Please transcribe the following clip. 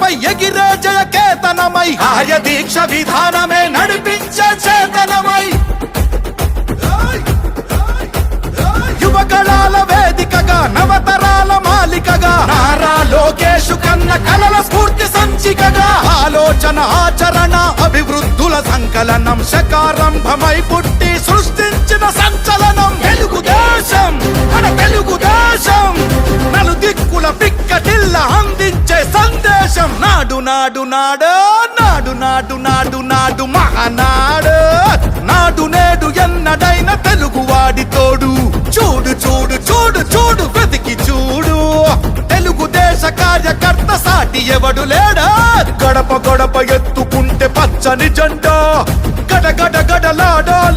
పై ఎగిరే జయ కేతనమై ఆయ దీక్ష విధానమే నడిపించే చేతనమై. యువగళాల వేదికగా నవతరాల మాలికగా. నారా లోకేష్ కన్న కలల స్ఫూర్తి సంచికగా. ఆలోచన ఆచరణ అభివృద్ధుల సంకలనం శకారంభమై పుట్టి దేశం నాడు నాడు నాడు నాడు నాడు నాడు నాడు మహానాడు. నాడు నేడు ఎన్నడైన తెలుగువాడి తోడు. చూడు చూడు చూడు చూడు వెతికి చూడు. తెలుగుదేశ కార్యకర్త సాటి ఎవడు లేడా? గడప గడప ఎత్తుకుంటే పచ్చని జెండా.